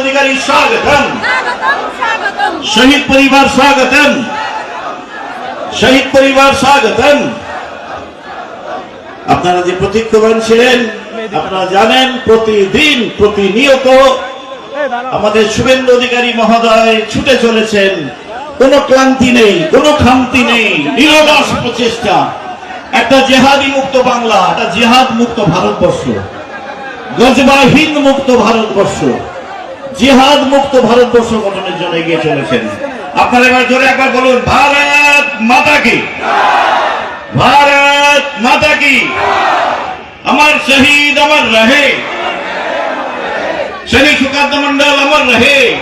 অধিকারী স্বাগতম। শহীদ পরিবার স্বাগতম। শহীদ পরিবার স্বাগতম। আপনারা যে প্রতীক্ষবান ছিলেন আপনারা জানেন প্রতিদিন প্রতিনিয়ত আমাদের শুভেন্দু অধিকারী মহোদয় ছুটে চলেছেন। কোন ক্লান্তি নেই কোন খামতি নেই নিরলস প্রচেষ্টা। একটা জেহাদি মুক্ত বাংলা একটা জেহাদ মুক্ত ভারতবর্ষ। গজবাহীন মুক্ত ভারতবর্ষ। জিহাদ মুক্ত ভারতবর্ষ গঠনের জন্য এগিয়ে চলেছেন। আপনারা এবার জোরে একবার বলুন, ভারত মাতা কি? ভারত মাতা কি? আমার শহীদ আমার রহে। শনি সুকান্ত মন্ডল আমার রহে।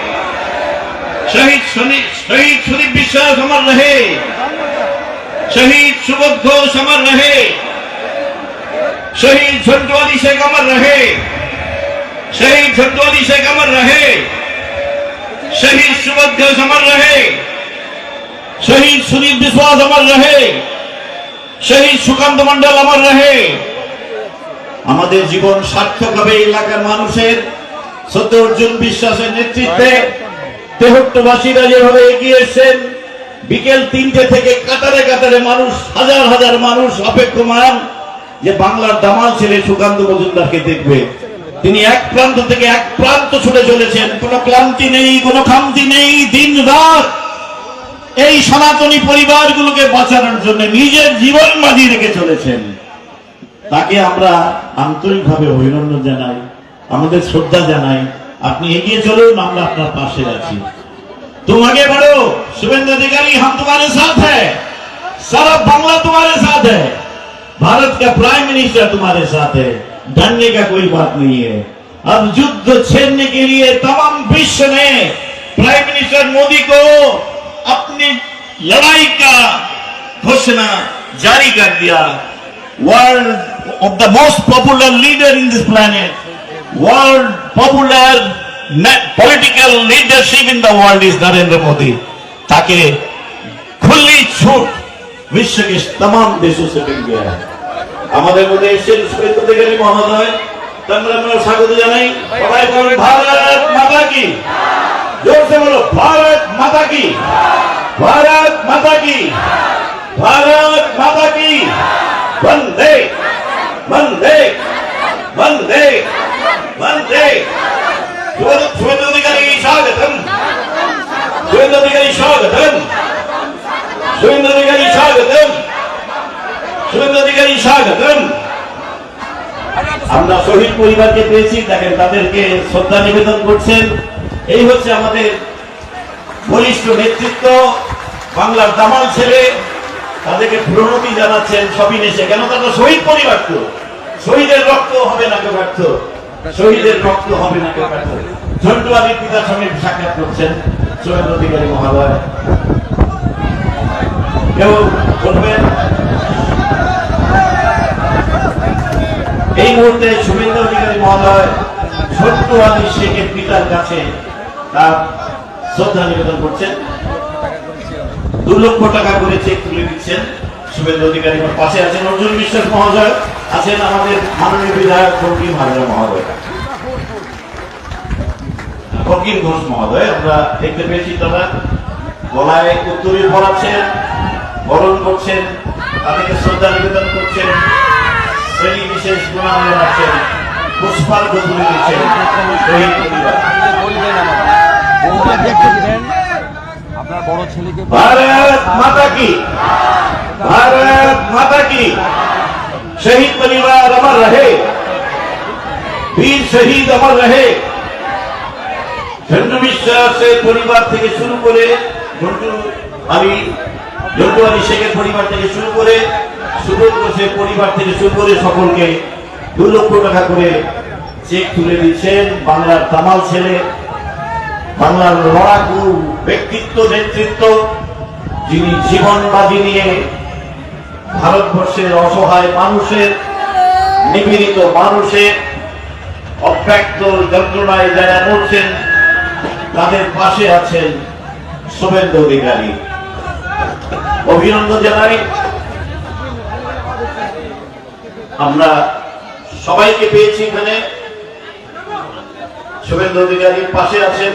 শহীদ শহীদ সুদীপ বিশ্বাস আমার রহে। শহীদ সুবোধ ঘোষ আমার রহে। শহীদ ঝন্টু আলী শেখ আমার রহে शहीद झंडोली शेख अमर रहे शहीद सुबोध घोष अमर रहे शहीद सुनील विश्वास अमर रहे শহীদ সুকান্ত মন্ডল আমার রহে আমাদের জীবন সার্থক হবে এই এলাকার মানুষের সত্য অর্জুন বিশ্বাসের নেতৃত্বে তেহট্টবাসীরা যেভাবে এগিয়ে এসছেন বিকেল তিনটে থেকে কাতারে কাতারে মানুষ হাজার হাজার মানুষ অপেক্ষমান যে বাংলার দামাল ছেলে সুকান্ত মজুমদারকে দেখবে। তিনি এক প্রান্ত থেকে এক প্রান্ত ছুটে চলেছেন। কোন ক্লান্তি নেই, কোনো খামতি নেই, দিন রাত। এই সনাতনী পরিবারগুলোকে বাঁচানোর জন্য নিজের জীবন মাঝি রেখে চলেছেন। তাকে আমরা আন্তরিকভাবে অভিনন্দন জানাই, আমাদের শ্রদ্ধা জানাই। আপনি এগিয়ে চলুন, আমরা আপনার পাশে আছি। তোমাকে বড় শুভেন্দু অধিকারী হাম তোমার সাথে। সারা বাংলা بھارت کا پرائم منیسٹر تمہارے ساتھ ہے۔ ڈرنے کا کوئی بات نہیں ہے۔ اب جد چھیڑنے کے لیے تمام وشو نے پرائم منسٹر مودی کو اپنی لڑائی کا گھوشنا جاری کر دیا۔ ورلڈ آف دا موسٹ پاپولر لیڈر ان دس پلانٹ ورلڈ پاپولر پولیٹیکل لیڈرشپ ان دا ورلڈ از نریندر مودی تاکہ کھلی چھوٹ विश्व के तमाम देशों से मिल गया है আমাদের মধ্যে এসেছেন শুভেন্দু অধিকারী মহোদয় তাদের আমরা স্বাগত জানাই সবাই বলুন ভারত মাতা কি জোরসে বলো ভারত মাতা কি ভারত মাতা কি ভারত মাতা কি বন্দে বন্দে বন্দে বন্দে শুভেন্দু অধিকারী স্বাগতম শুভেন্দু অধিকারী স্বাগতম স্বাগতম। আমরা শহীদ পরিবারকে পেয়েছি, দেখেন তাদেরকে শ্রদ্ধা নিবেদন করছেন। এই হচ্ছে আমাদের বলিষ্ঠ নেতৃত্ব, বাংলার দামাল ছেলে। তাদেরকে প্রণতি জানাচ্ছেন সবই নেশে কেন তারা শহীদ পরিবার তো। শহীদের রক্ত হবে না কেউ ব্যর্থ। শহীদের রক্ত হবে না কেউ ব্যর্থ। ঝন্টু আলীর পিতার সঙ্গে সাক্ষাৎ করছেন শুভেন্দু অধিকারী মহাদয় কেউ বলবেন? এই মুহূর্তে শুভেন্দু অধিকারী মহোদয় ছোট্ট আলী শেখের পিতার কাছে তার শ্রদ্ধা নিবেদন করছেন। দু লক্ষ টাকা করে চেক তুলে দিচ্ছেন শুভেন্দু অধিকারী। পাশে আছেন অর্জুন বিশ্বাস মহোদয়, আছেন আমাদের মাননীয় বিধায়ক বঙ্কিম হাজরা মহোদয়। বঙ্কিম ঘোষ মহোদয়, আমরা দেখতে পেয়েছি তারা গলায় উত্তরী পড়াচ্ছেন বরণ করছেন, তাদেরকে শ্রদ্ধা নিবেদন করছেন। শ্রেণি বিশেষ গুণাময় আছেন। পুষ্পার্ঘ তুলে দিচ্ছেন পরিবার। আপনার বড় ছেলেকে ভারত মাতা কি? ভারত মাতা কি? শহীদ পরিবার আমার রহে। বীর শহীদ আমার রহে। ঝন্টু বিশ্বাসের পরিবার থেকে শুরু করে ঝন্টু আমি ঝন্টু আলী শেখের পরিবার থেকে শুরু করে সুবোধ পরিবার থেকে শুরু করে সকলকে দু লক্ষ টাকা করে চেক তুলে দিচ্ছেন বাংলার তামাল ছেলে, বাংলার লড়াকু ব্যক্তিত্ব, নেতৃত্ব, যিনি জীবন বাজি নিয়ে ভারতবর্ষের অসহায় মানুষের, নিপীড়িত মানুষের, অব্যক্ত যন্ত্রণায় যারা মরছেন, তাদের পাশে আছেন শুভেন্দু অধিকারী। অভিনন্দন জানাই। আমরা সবাইকে পেয়েছি এখানে শুভেন্দু অধিকারীর পাশে আছেন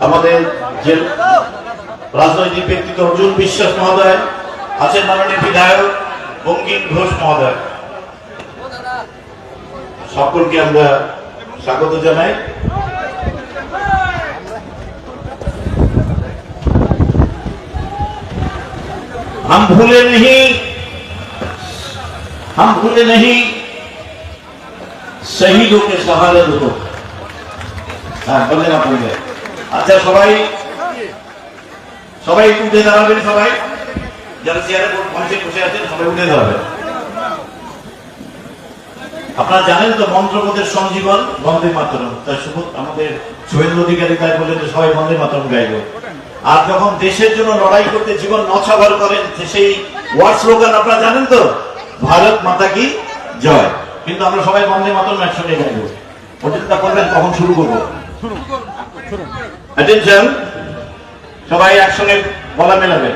আমাদের যে রাজনৈতিক ব্যক্তিত্ব অর্জুন বিশ্বাস মহোদয় আছেন মাননীয় বিধায়ক বঙ্কিম ঘোষ মহোদয় সকলকে আমরা স্বাগত জানাই हम भूले नहीं हम भूले नहीं शहीदों के शहादत को হ্যাঁ বললেন আপনাদের আচ্ছা সবাই সবাই একটু উঠে দাঁড়াবেন সবাই যারা চেয়ারে মঞ্চে বসে আছেন সবাই উঠে দাঁড়াবেন আপনারা জানেন তো মন্ত্রপদের সঞ্জীবন বন্দে মাতরম তাই শুভ আমাদের শুভেন্দু অধিকারী তাই বললেন যে সবাই বন্দে মাতরম গাইব আর যখন দেশের জন্য লড়াই করতে জীবন নছাবার করেন তো সেই ওয়ার্ড স্লোগান আপনারা জানেন তো ভারত মাতা কি? জয়। কিন্তু আমরা সবাই বন্দে মাতরম একসঙ্গে গাইব। ওটা করবেন কখন শুরু করব। সবাই একসঙ্গে বলা মেলাবে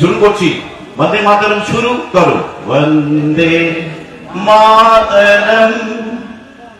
শুরু করছি। বন্দে মাতরম, শুরু করো। বন্দে মাতরম।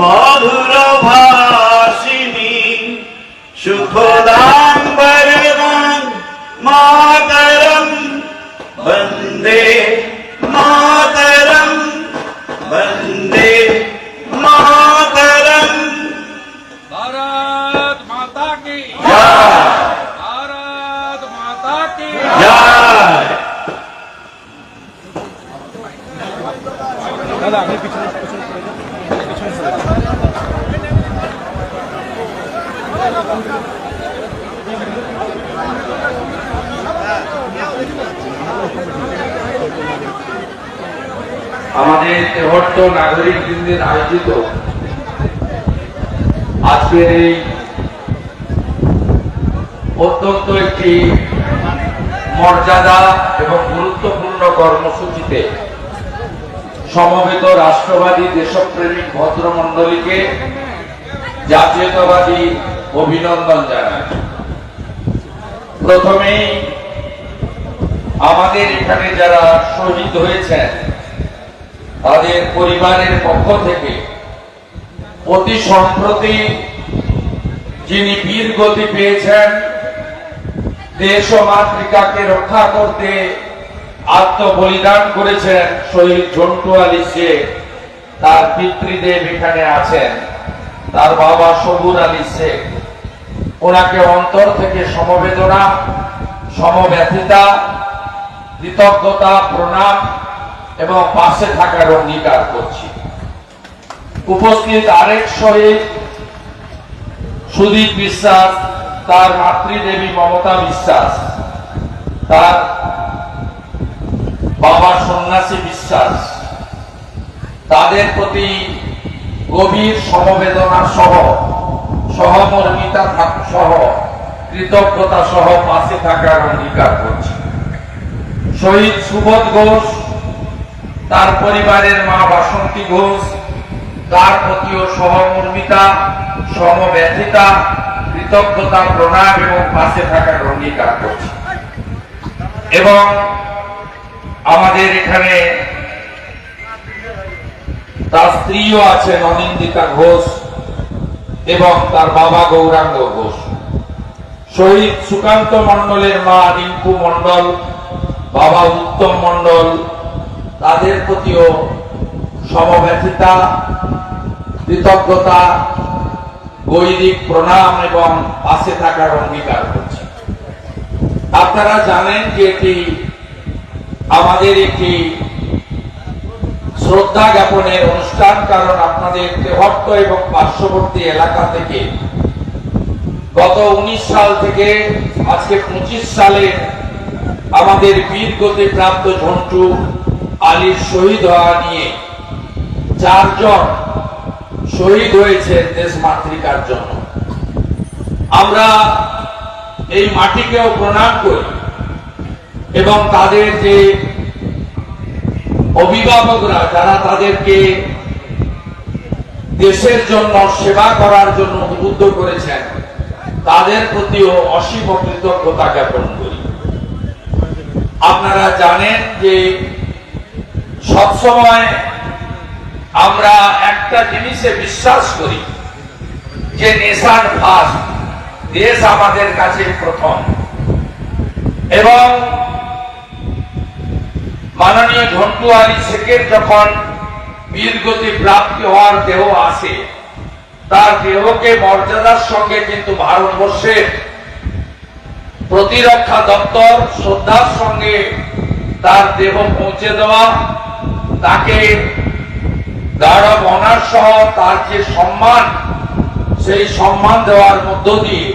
مدوری شاناترم وندے ماترم وندے ماترم آرد ماتا کی جا آرد ماتا کی جا আমাদের তেহট্ট নাগরিক বৃন্দের আয়োজিত আজকের এই অত্যন্ত একটি মর্যাদা এবং গুরুত্বপূর্ণ কর্মসূচিতে সমবেত রাষ্ট্রবাদী দেশপ্রেমিক ভদ্রমণ্ডলীকে জাতীয়তাবাদী অভিনন্দন জানাই। প্রথমেই আমাদের এখানে যারা শহীদ হয়েছেন, তাদের পরিবারের পক্ষ থেকে অতি সম্প্রতি যিনি বীর গতি পেয়েছেন, দেশ ও মাতৃকাকে রক্ষা করতে আত্মবলিদান করেছেন শহীদ ঝন্টু আলী শেখ তার পিতৃদেব এখানে আছেন। তার বাবা সবুর আলী শেখ ওনাকে অন্তর থেকে সমবেদনা, সমব্যথিতা, কৃতজ্ঞতা, প্রণাম এবং পাশে থাকার অঙ্গীকার করছি। উপস্থিত আরেক শহীদ, সুদীপ বিশ্বাস, তার মাতৃদেবী মমতা বিশ্বাস। তার বাবা সন্ন্যাসী বিশ্বাস। তাদের প্রতি গভীর সমবেদনা সহ, সহমর্মিতা সহ, কৃতজ্ঞতা সহ পাশে থাকার অঙ্গীকার করছি। শহীদ সুবোধ ঘোষ, তার পরিবারের মা বাসন্তী ঘোষ, তার প্রতিও সহমর্মিতা, সমব্যথিতা, কৃতজ্ঞতা, প্রণাম এবং পাশে থাকার অঙ্গীকার করছি। এবং আমাদের এখানে তার স্ত্রীও আছেন অনিন্দিতা ঘোষ এবং তার বাবা গৌরাঙ্গ ঘোষ। শহীদ সুকান্ত মণ্ডলের মা রিঙ্কু মণ্ডল, বাবা উত্তম মণ্ডল, তাদের প্রতিও সমব্যথিতা, কৃতজ্ঞতা গৈরিক প্রণাম এবং পাশে থাকার অঙ্গীকার করছি। আপনারা জানেন যে এটি আমাদের একটি শ্রদ্ধা জ্ঞাপনের অনুষ্ঠান, কারণ আপনাদের দেহট্ট এবং পার্শ্ববর্তী এলাকা থেকে গত উনিশ সাল থেকে আজকে পঁচিশ সালে আমাদের বীর গতি প্রাপ্ত ঝন্টু আলীর শহীদ হওয়া নিয়ে চারজন শহীদ হয়েছে দেশ মাতৃকার জন্য। আমরা এই মাটিকেও প্রণাম করি। এবং তাদের যে অভিভাবকরা, যারা তাদেরকে দেশের জন্য সেবা করার জন্য উদ্বুদ্ধ করেছেন, তাদের প্রতিও অসীম কৃতজ্ঞতা জ্ঞাপন করি। আপনারা জানেন যে সবসময় আমরা একটা জিনিসে বিশ্বাস করি, যে নেশার ফার্স্ট দেশ আমাদের কাছে প্রথম। এবং মাননীয় ঝন্টু আলী শেখের যখন বীরগতি প্রাপ্তি হওয়ার দেহ আসে, তার দেহকে মর্যাদার সঙ্গে কিন্তু ভারতবর্ষের প্রতিরক্ষা দপ্তর শ্রদ্ধার সঙ্গে তার দেহ পৌঁছে দেওয়া, তাকে গার্ড অফ অনার সহ তার যে সম্মান, সেই সম্মান দেওয়ার মধ্য দিয়ে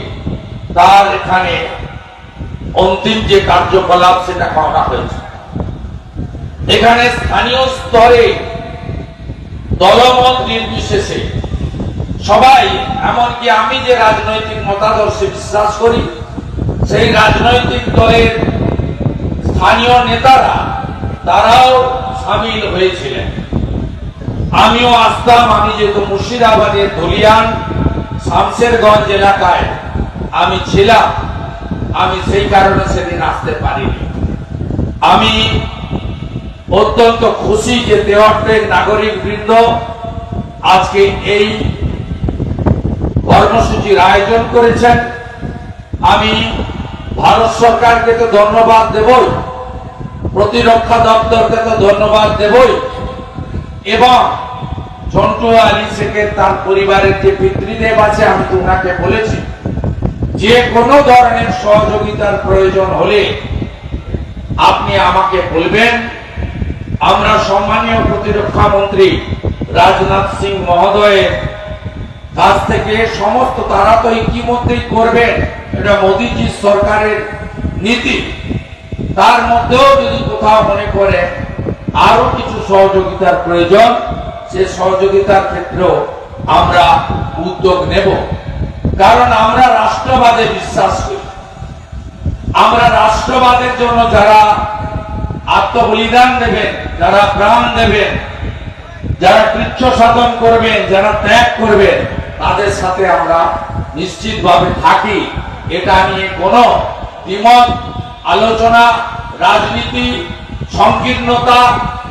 তার এখানে অন্তিম যে কার্যকলাপ সেটা করা হয়েছে। এখানে স্থানীয় স্তরে দলমত নির্বিশেষে সবাই, এমনকি আমি যে রাজনৈতিক মতাদর্শে বিশ্বাস করি, সেই রাজনৈতিক দলের স্থানীয় নেতারা, তারাও সামিল হয়েছিলেন। আমিও আসতাম, আমি যেহেতু মুর্শিদাবাদের ধুলিয়ান, শামশেরগঞ্জ এলাকায় আমি ছিলাম, আমি সেই কারণে সেদিন আসতে পারিনি। আমি অত্যন্ত খুশি যে দেওয়াটের নাগরিক বৃন্দ আজকে এই কর্মসূচির আয়োজন করেছেন। আমি ভারত সরকারকে তো ধন্যবাদ দেবই, প্রতিরক্ষা দপ্তরকে তো ধন্যবাদ দেবই, এবং ঝন্টু আলী শেখের তার পরিবারের যে পিতৃদেব আছে, আমি তো ওনাকে বলেছি, যে কোনো ধরনের সহযোগিতার প্রয়োজন হলে আপনি আমাকে বলবেন। আমরা সম্মানীয় প্রতিরক্ষা মন্ত্রী রাজনাথ সিং মহোদয়ের কাছ থেকে সমস্ত তারা তো ইতিমধ্যেই করবেন, এটা মোদীজির সরকারের নীতি। তার মধ্যেও যদি কোথাও মনে করে আরও কিছু সহযোগিতার প্রয়োজন, সে সহযোগিতার ক্ষেত্রেও আমরা উদ্যোগ নেব। কারণ আমরা রাষ্ট্রবাদে বিশ্বাস করি। আমরা রাষ্ট্রবাদের জন্য যারা আত্মবলিদান দেবেন যারা প্রাণ দেবেন যারা কৃচ্ছ সাধন করবেন যারা ত্যাগ করবেন তাদের সাথে আমরা নিশ্চিতভাবে থাকি। এটা নিয়ে কোনো দ্বিমত, আলোচনা, রাজনীতি, সংকীর্ণতা,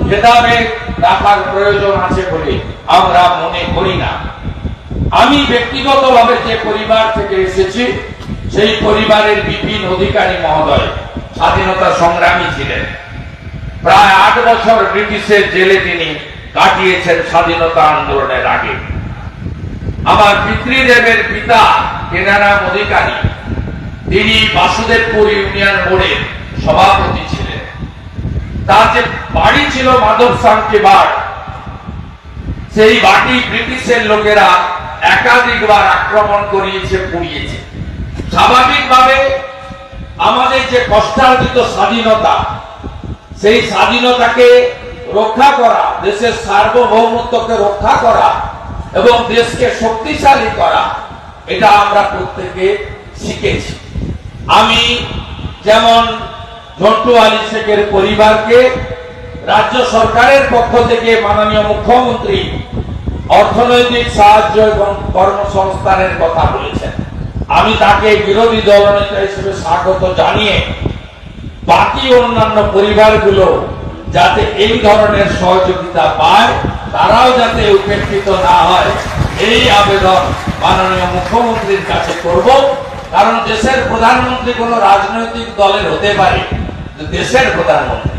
ভেদাভেদ রাখার প্রয়োজন আছে বলে আমরা মনে করি না। আমি ব্যক্তিগতভাবে যে পরিবার থেকে এসেছি, সেই পরিবারের বিপিন অধিকারী মহোদয় স্বাধীনতা সংগ্রামী ছিলেন। প্রায় আট বছর ব্রিটিশের জেলে তিনি কাটিয়েছেন স্বাধীনতা আন্দোলনের আগে। আমার পিতৃদেবের পিতা কেনারাম অধিকারী, তিনি বাসুদেবপুর ইউনিয়ন বোর্ডের সভাপতি ছিলেন। তার যে বাড়ি ছিল মাধব শান্তি বাড় সেই বাটি ব্রিটিশের লোকেরা একাধিকবার আক্রমণ করিয়েছে, পুড়িয়েছে। স্বাভাবিকভাবে আমাদের যে কষ্টার্জিত স্বাধীনতা সেই স্বাধীনতাকে রক্ষা করা, দেশের সার্বভৌমত্বকে রক্ষা করা এবং দেশকে শক্তিশালী করা, এটা আমরা প্রত্যেকে শিখেছি। আমি যেমন ঝন্টু আলী শেখের পরিবারকে, রাজ্য সরকারের পক্ষ থেকে মাননীয় মুখ্যমন্ত্রী অর্থনৈতিক সাহায্য এবং কর্মসংস্থানের কথা বলেছেন। আমি তাকে বিরোধী দলনেতা হিসেবে স্বাগত জানিয়ে বাকি অন্যান্য পরিবারগুলো যাতে এই ধরনের সহযোগিতা পায়, তারাও যাতে উপেক্ষিত না হয়, এই আবেদন মাননীয় মুখ্যমন্ত্রীর কাছে করব। কারণ দেশের প্রধানমন্ত্রী কোনো রাজনৈতিক দলের হতে পারে, দেশের প্রধানমন্ত্রী।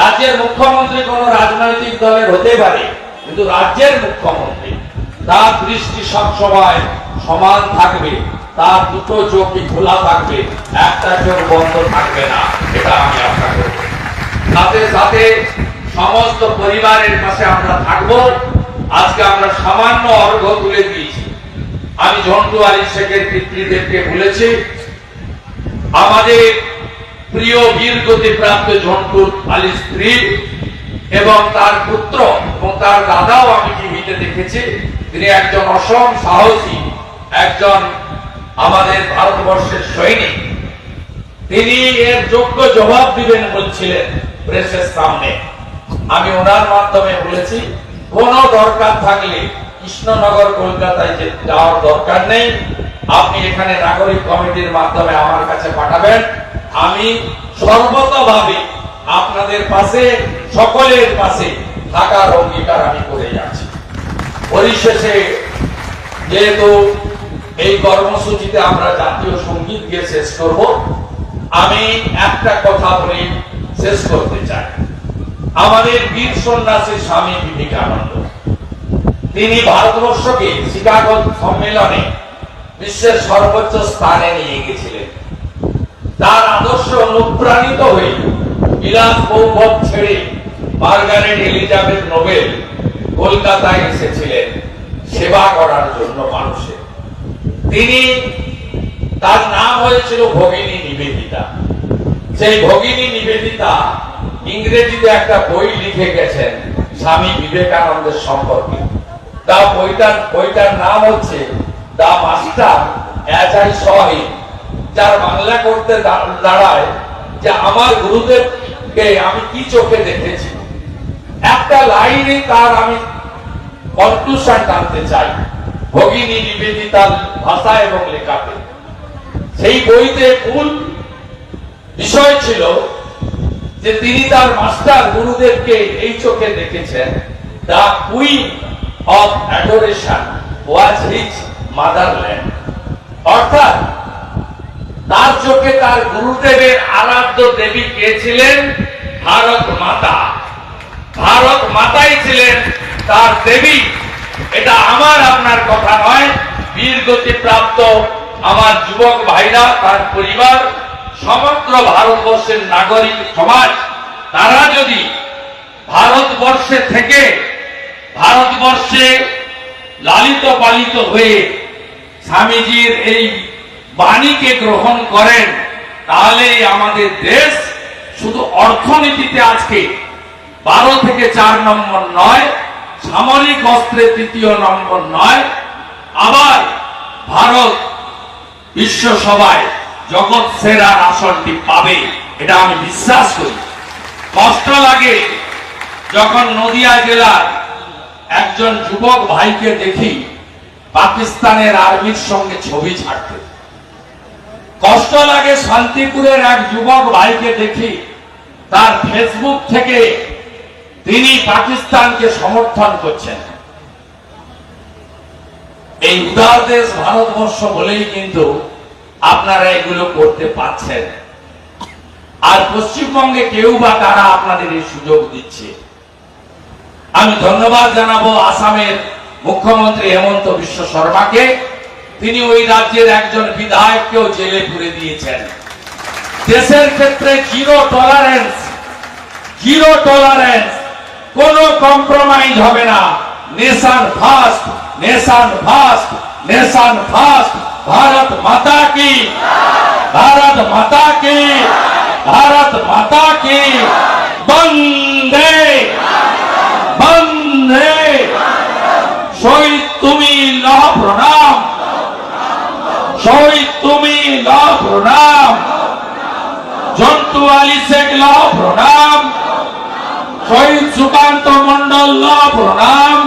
রাজ্যের মুখ্যমন্ত্রী কোনো রাজনৈতিক দলের হতে পারে, কিন্তু রাজ্যের মুখ্যমন্ত্রী, তার দৃষ্টি সবসময় সমান থাকবে। তার দুটো চোখই খোলা থাকবে? একটা চোখ বন্ধ থাকবে না। এটা আমি আশা করব সাথে সাথে সমস্ত পরিবারের পাশে আমরা থাকব। আজকে আমরা সামান্য অর্ঘ তুলে দিয়েছি। আমি ঝন্টু আলী শেখের পিতৃদেরকে বলেছি, আমাদের প্রিয় বীর গতিপ্রাপ্ত ঝন্টু আলীর স্ত্রী এবং তার পুত্র এবং তার দাদাও আমি টিভিতে দেখেছি। তিনি একজন অসম সাহসী, একজন আমাদের ভারতবর্ষের সৈনিক। তিনি এর যোগ্য জবাব দিবেন বলছিলেন প্রেসের সামনে। আমি ওনার মাধ্যমে বলেছি, কোনো দরকার থাকলে কৃষ্ণনগর, কলকাতায় যে যাওয়ার দরকার নেই, আপনি এখানে নাগরিক কমিটির মাধ্যমে আমার কাছে পাঠাবেন। আমি সর্বতভাবে আপনাদের পাশে, সকলের পাশে থাকার অঙ্গীকার আমি করে যাচ্ছি। পরিশেষে যেহেতু এই কর্মসূচিতে আমরা জাতীয় সংগীত দিয়ে শেষ করব। আমি একটা কথা বলে শেষ করতে চাই। আমাদের বীর সন্ন্যাসী স্বামী বিবেকানন্দ, তিনি ভারতবর্ষকে শিকাগো সম্মেলনে বিশ্বের সর্বোচ্চ স্থানে নিয়ে গেছিলেন। তার আদর্শ অনুপ্রাণিত হয়ে বিলাস বৌপথ ছেড়ে মার্গারেট এলিজাবেথ নোবেল কলকাতায় এসেছিলেন। সেবা করার জন্য মানুষের তিনি তার নাম হয়েছিল ভগিনী নিবেদিতা। সেই ভগিনী নিবেদিতা ইংরেজিতে একটা বই লিখে গেছেন, স্বামী বিবেকানন্দের সম্পর্কে। তা বইটার বইটার নাম হচ্ছে দা মাস্টার অ্যাজ সহি যার বাংলা করতে দাঁড়ায় যে আমার গুরুদেবকে আমি কি চোখে দেখেছি। একটা লাইনে তার আমি কনক্লুশন টানতে চাই। ভগিনী নিবেদিতার ভাষা এবং লেখাতে। সেই বইতে মূল বিষয় ছিল যে তিনি তার মাস্টার গুরুদেবকে এই চোখে দেখেছেন, the queen of adoration was his motherland. অর্থাৎ তার চোখে তার গুরুদেবের আরাধ্য দেবী কে ছিলেন? ভারত মাতা। ভারত মাতাই ছিলেন তার দেবী এটা আমার, আপনার কথা নয়। বীর গতি প্রাপ্ত আমার যুবক ভাইরা, তার পরিবার, সমগ্র ভারতবর্ষের নাগরিক সমাজ, তারা যদি ভারতবর্ষে থেকে ভারতবর্ষে লালিত পালিত হয়ে স্বামীজির এই বাণীকে গ্রহণ করেন, তাহলে আমাদের দেশ শুধু অর্থনীতিতে আজকে বারো থেকে চার নম্বর নয় সামরিক অস্ত্রে তৃতীয় নম্বর নয়, আবার ভারত বিশ্ব সভায় জগৎ সেরার আসনটি পাবে, এটা আমি বিশ্বাস করি। কষ্ট লাগে যখন নদিয়া জেলার একজন যুবক ভাইকে দেখি পাকিস্তানের আর্মির সঙ্গে ছবি ছাড়তে। কষ্ট লাগে শান্তিপুরের এক যুবক ভাইকে দেখি তার ফেসবুক থেকে তিনি পাকিস্তানকে সমর্থন করছেন। এই উদার দেশ ভারতবর্ষ বলেই কিন্তু আপনারা এগুলো করতে পারছেন। আর পশ্চিমবঙ্গে কেউ বা কারা আপনাদের এই সুযোগ দিচ্ছে? আমি ধন্যবাদ জানাব আসামের মুখ্যমন্ত্রী হেমন্ত বিশ্ব শর্মাকে। তিনি ওই রাজ্যের একজন বিধায়ককেও জেলে পুরে দিয়েছেন। দেশের ক্ষেত্রে জিরো টলারেন্স জিরো টলারেন্স কোনো কম্প্রোমাইজ হবে না। Nation first nation first nation first Bharat Mata কি? ভারত মাতা কি? ভারত মাতা কি? বন্দে বন্দে শহীদ তুমি লহ প্রণাম। শহীদ তুমি লহ প্রণাম। জন্তু আলী শেখ লহ প্রণাম। সুকান্ত মন্ডল লহ প্রণাম।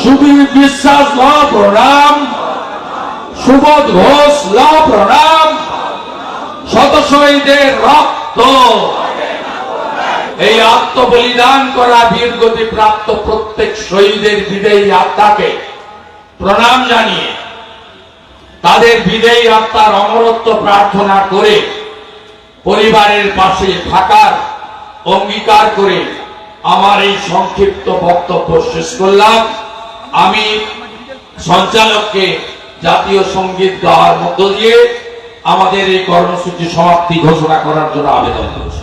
সুবীর বিশ্বাস লহ প্রণাম। সুবোধ ঘোষ লহ প্রণাম। শত শহীদের রক্ত। এই আত্মবলিদান করা বীর গতি প্রাপ্ত প্রত্যেক শহীদের বিদেয়ী আত্মাকে প্রণাম জানিয়ে তাদের বিদেয়ী আত্মার অমরত্ব প্রার্থনা করে পরিবারের পাশে থাকার অঙ্গীকার করে আমার এই সংক্ষিপ্ত বক্তব্য শেষ করলাম। আমি সঞ্চালককে জাতীয় সংগীত গাওয়ার মধ্য দিয়ে আমাদের এই কর্মসূচি সমাপ্তি ঘোষণা করার জন্য আবেদন করেছি।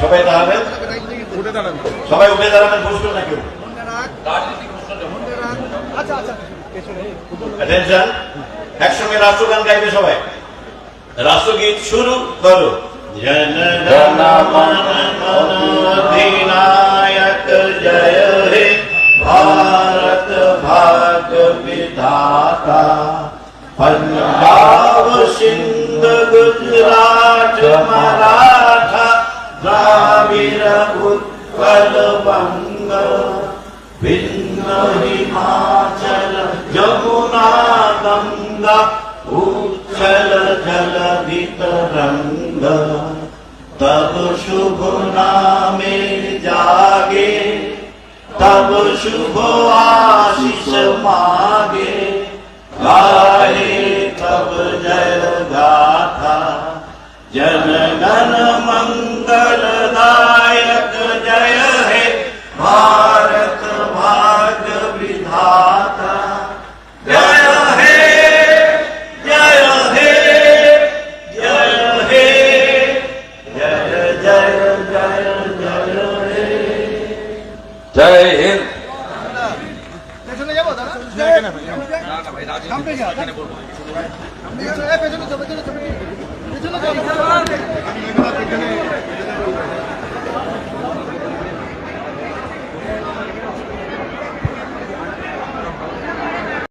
সবাই দাঁড়াবেন উঠে দাঁড়াবেন, বসবেন না কেউ। একসঙ্গে রাষ্ট্রগান গাইবে সবাই। রাষ্ট্রগীত শুরু করো। জন زندہ تب شبھ نامے جاگے تب شبھ آشش مانگے گائے تب جل گاتا جن